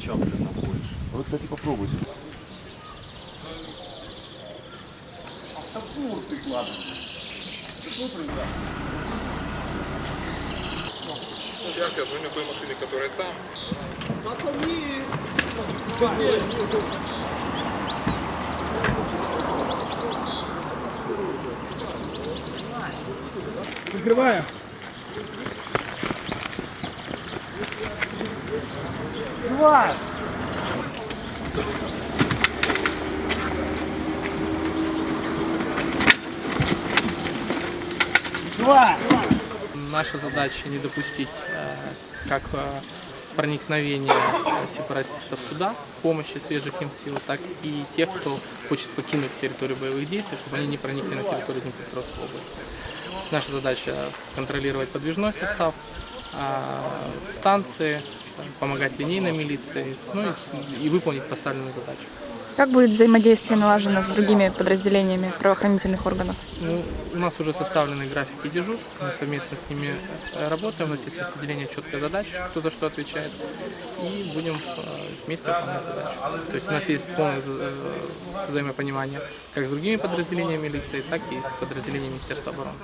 зачаплена больше. Вы, кстати, попробуйте. Автокур прикладывай. Сейчас я звоню той машине, которая там. А Закрываем. Открываем. Открываем. Наша задача не допустить э, как э, проникновения э, сепаратистов туда, помощи свежих им сил, так и тех, кто хочет покинуть территорию боевых действий, чтобы они не проникли на территорию Днепропетровской области. Наша задача контролировать подвижной состав, станции, помогать линейной милиции, ну и, и выполнить поставленную задачу. Как будет взаимодействие налажено с другими подразделениями правоохранительных органов? Ну, у нас уже составлены графики дежурств, мы совместно с ними э, работаем, у нас есть распределение четкой задач, кто за что отвечает, и будем э, вместе выполнять задачу. То есть у нас есть полное э, взаимопонимание как с другими подразделениями милиции, так и с подразделениями Министерства обороны.